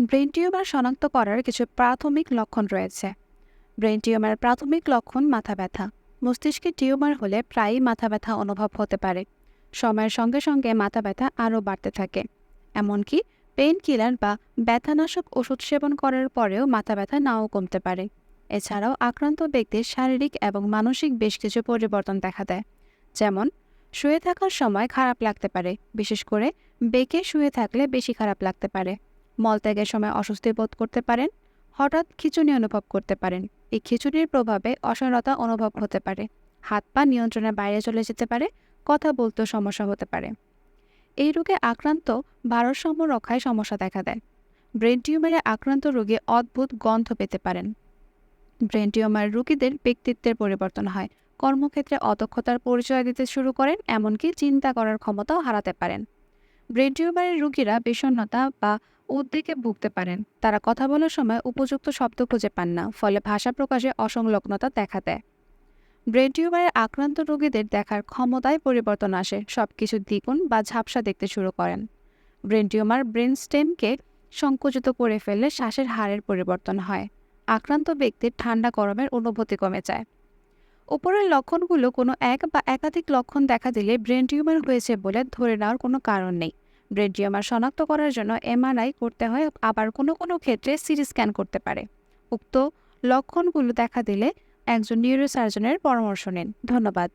Brain tumour শনাক্ত করার কিছু প্রাথমিক লক্ষণ রয়েছে। ব্রেন টিউমার প্রাথমিক লক্ষণ মাথা ব্যথা। মস্তিষ্কে টিউমার হলে প্রায়ই মাথা ব্যথা অনুভব হতে পারে। সময়ের সঙ্গে সঙ্গে মাথা ব্যথা আরও বাড়তে থাকে। এমনকি পেইন কিলার বা ব্যথানাশক ওষুধ সেবন করার পরেও মাথা ব্যথা নাও কমতে পারে। এছাড়াও আক্রান্ত ব্যক্তির শারীরিক এবং মানসিক বেশ কিছু পরিবর্তন দেখা দেয়। যেমন, শুয়ে থাকার সময় খারাপ লাগতে পারে। বিশেষ করে বেঁকে শুয়ে থাকলে বেশি খারাপ লাগতে পারে। মলত্যাগের সময় অস্বস্তি বোধ করতে পারেন, হঠাৎ খিচুনি অনুভব করতে পারেন। এই খিচুনির প্রভাবে অসারতা অনুভব হতে পারে। হাত পা নিয়ন্ত্রণের বাইরে চলে যেতে পারে, কথা বলতেও সমস্যা হতে পারে। এই রোগে আক্রান্ত ভারসাম্য রক্ষায় সমস্যা দেখা দেয়। ব্রেন টিউমারে আক্রান্ত রোগী অদ্ভুত গন্ধ পেতে পারেন। ব্রেন টিউমার রোগীদের ব্যক্তিত্বের পরিবর্তন হয়। কর্মক্ষেত্রে অদক্ষতার পরিচয় দিতে শুরু করেন, এমনকি চিন্তা করার ক্ষমতাও হারাতে পারেন। ব্রেন টিউমারের রোগীরা বিষণ্ণতা বা উদ্বেগে ভুগতে পারেন। তারা কথা বলার সময় উপযুক্ত শব্দ খুঁজে পান না, ফলে ভাষা প্রকাশে অসংলগ্নতা দেখা দেয়। ব্রেন টিউমারে আক্রান্ত রোগীদের দেখার ক্ষমতায় পরিবর্তন আসে, সবকিছু দ্বিগুণ বা ঝাপসা দেখতে শুরু করেন। ব্রেন টিউমার ব্রেন স্টেমকে সংকুচিত করে ফেললে শ্বাসের হারের পরিবর্তন হয়। আক্রান্ত ব্যক্তির ঠান্ডা গরমের অনুভূতি কমে যায়। উপরের লক্ষণগুলো কোনো এক বা একাধিক লক্ষণ দেখা দিলে ব্রেন টিউমার হয়েছে বলে ধরে নেওয়ার কোনো কারণ নেই। ব্রেন টিউমার শনাক্ত করার জন্য এমআরআই করতে হয়, আবার কোনো কোনো ক্ষেত্রে সিটি স্ক্যান করতে পারে। উক্ত লক্ষণগুলো দেখা দিলে একজন নিউরোসার্জনের পরামর্শ নিন। ধন্যবাদ।